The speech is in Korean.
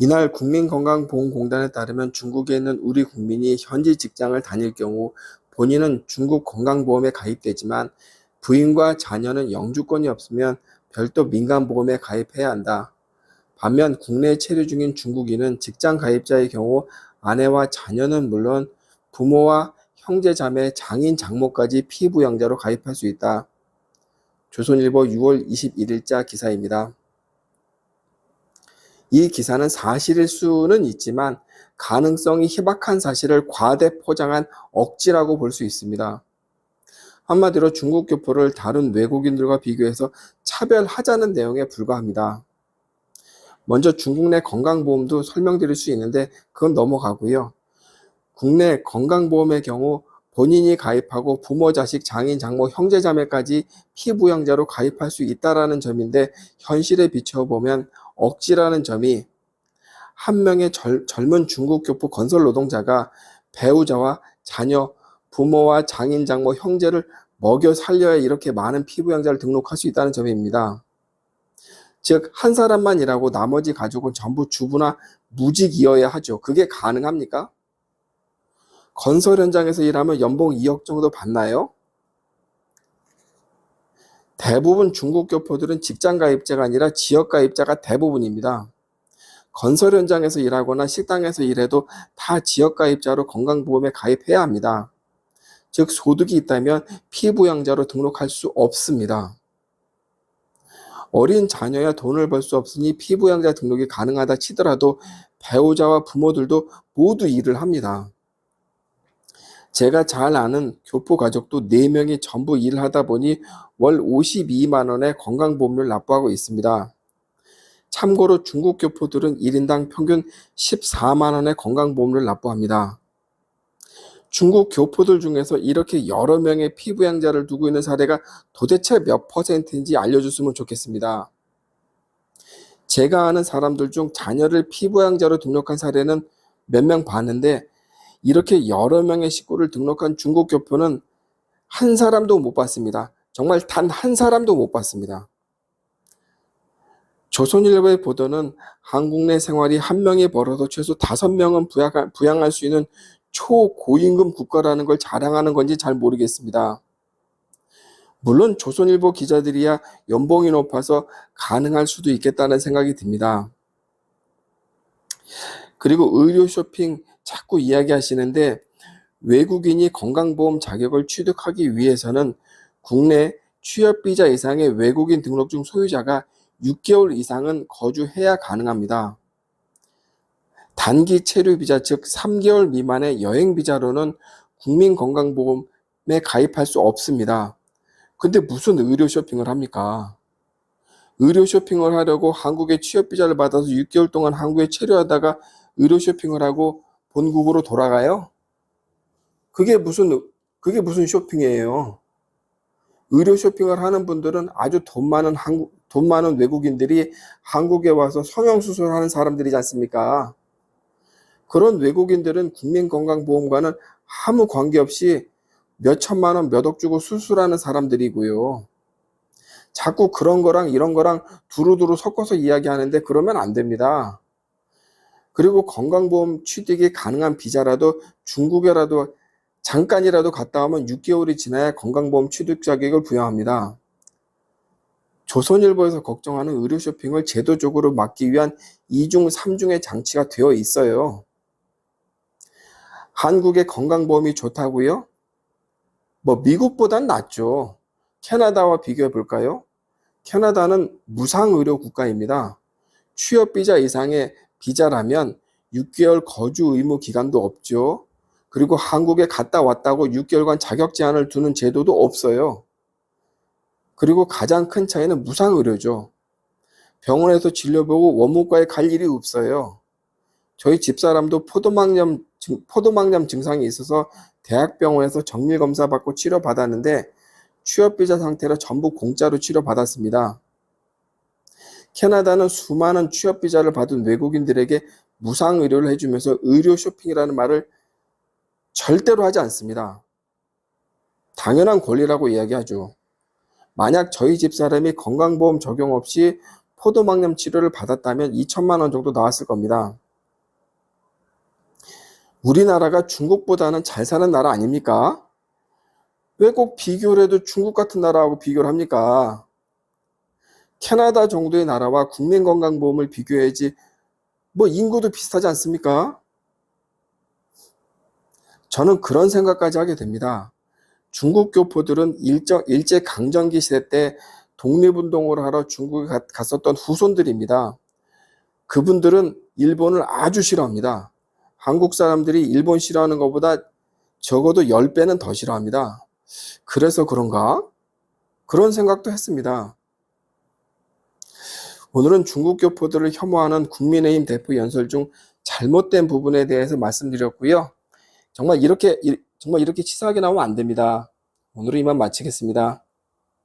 이날 국민건강보험공단에 따르면 중국에 있는 우리 국민이 현지 직장을 다닐 경우 본인은 중국 건강보험에 가입되지만 부인과 자녀는 영주권이 없으면 별도 민간보험에 가입해야 한다. 반면 국내에 체류 중인 중국인은 직장 가입자의 경우 아내와 자녀는 물론 부모와 형제 자매 장인 장모까지 피부양자로 가입할 수 있다. 조선일보 6월 21일자 기사입니다. 이 기사는 사실일 수는 있지만 가능성이 희박한 사실을 과대 포장한 억지라고 볼 수 있습니다. 한마디로 중국 교포를 다른 외국인들과 비교해서 차별하자는 내용에 불과합니다. 먼저 중국 내 건강보험도 설명드릴 수 있는데 그건 넘어가고요. 국내 건강보험의 경우 본인이 가입하고 부모, 자식, 장인, 장모, 형제, 자매까지 피부양자로 가입할 수 있다라는 점인데 현실에 비춰보면 억지라는 점이 한 명의 젊, 젊은 중국 교포 건설 노동자가 배우자와 자녀, 부모와 장인, 장모, 형제를 먹여 살려야 이렇게 많은 피부양자를 등록할 수 있다는 점입니다. 즉, 한 사람만 일하고 나머지 가족은 전부 주부나 무직이어야 하죠. 그게 가능합니까? 건설 현장에서 일하면 연봉 2억 정도 받나요? 대부분 중국 교포들은 직장 가입자가 아니라 지역 가입자가 대부분입니다. 건설 현장에서 일하거나 식당에서 일해도 다 지역 가입자로 건강보험에 가입해야 합니다. 즉 소득이 있다면 피부양자로 등록할 수 없습니다. 어린 자녀야 돈을 벌 수 없으니 피부양자 등록이 가능하다 치더라도 배우자와 부모들도 모두 일을 합니다. 제가 잘 아는 교포 가족도 4명이 전부 일을 하다 보니 월 52만 원의 건강보험료를 납부하고 있습니다. 참고로 중국 교포들은 1인당 평균 14만 원의 건강보험료를 납부합니다. 중국 교포들 중에서 이렇게 여러 명의 피부양자를 두고 있는 사례가 도대체 몇 퍼센트인지 알려줬으면 좋겠습니다. 제가 아는 사람들 중 자녀를 피부양자로 등록한 사례는 몇 명 봤는데 이렇게 여러 명의 식구를 등록한 중국 교포는 한 사람도 못 봤습니다. 정말 단 한 사람도 못 봤습니다. 조선일보의 보도는 한국 내 생활이 한 명이 벌어도 최소 다섯 명은 부양할 수 있는 초고임금 국가라는 걸 자랑하는 건지 잘 모르겠습니다. 물론 조선일보 기자들이야 연봉이 높아서 가능할 수도 있겠다는 생각이 듭니다. 그리고 의료 쇼핑 자꾸 이야기하시는데 외국인이 건강보험 자격을 취득하기 위해서는 국내 취업비자 이상의 외국인 등록증 소유자가 6개월 이상은 거주해야 가능합니다. 단기 체류비자 즉 3개월 미만의 여행비자로는 국민건강보험에 가입할 수 없습니다. 근데 무슨 의료 쇼핑을 합니까? 의료 쇼핑을 하려고 한국에 취업비자를 받아서 6개월 동안 한국에 체류하다가 의료 쇼핑을 하고 본국으로 돌아가요? 그게 무슨, 그게 무슨 쇼핑이에요? 의료 쇼핑을 하는 분들은 아주 돈 많은 한국, 돈 많은 외국인들이 한국에 와서 성형 수술을 하는 사람들이지 않습니까? 그런 외국인들은 국민건강보험과는 아무 관계없이 몇 천만 원, 몇 억 주고 수술하는 사람들이고요. 자꾸 그런 거랑 이런 거랑 두루두루 섞어서 이야기하는데 그러면 안 됩니다. 그리고 건강보험 취득이 가능한 비자라도 중국에라도 잠깐이라도 갔다 오면 6개월이 지나야 건강보험 취득 자격을 부여합니다. 조선일보에서 걱정하는 의료 쇼핑을 제도적으로 막기 위한 2중, 3중의 장치가 되어 있어요. 한국의 건강보험이 좋다고요? 뭐 미국보단 낫죠. 캐나다와 비교해 볼까요? 캐나다는 무상의료 국가입니다. 취업비자 이상의 비자라면 6개월 거주 의무 기간도 없죠. 그리고 한국에 갔다 왔다고 6개월간 자격 제한을 두는 제도도 없어요. 그리고 가장 큰 차이는 무상 의료죠. 병원에서 진료보고 원무과에 갈 일이 없어요. 저희 집사람도 포도막염, 포도막염 증상이 있어서 대학병원에서 정밀검사 받고 치료받았는데 취업비자 상태로 전부 공짜로 치료받았습니다. 캐나다는 수많은 취업 비자를 받은 외국인들에게 무상 의료를 해주면서 의료 쇼핑이라는 말을 절대로 하지 않습니다. 당연한 권리라고 이야기하죠. 만약 저희 집 사람이 건강보험 적용 없이 포도막염 치료를 받았다면 2천만 원 정도 나왔을 겁니다. 우리나라가 중국보다는 잘 사는 나라 아닙니까? 왜 꼭 비교를 해도 중국 같은 나라하고 비교를 합니까? 캐나다 정도의 나라와 국민건강보험을 비교해야지 뭐 인구도 비슷하지 않습니까? 저는 그런 생각까지 하게 됩니다. 중국 교포들은 일정, 일제 강점기 시대 때 독립운동을 하러 중국에 가- 갔었던 후손들입니다. 그분들은 일본을 아주 싫어합니다. 한국 사람들이 일본 싫어하는 것보다 적어도 10배는 더 싫어합니다. 그래서 그런가? 그런 생각도 했습니다. 오늘은 중국 교포들을 혐오하는 국민의힘 대표 연설 중 잘못된 부분에 대해서 말씀드렸고요. 정말 이렇게 이- 정말 이렇게 치사하게 나오면 안 됩니다. 오늘은 이만 마치겠습니다.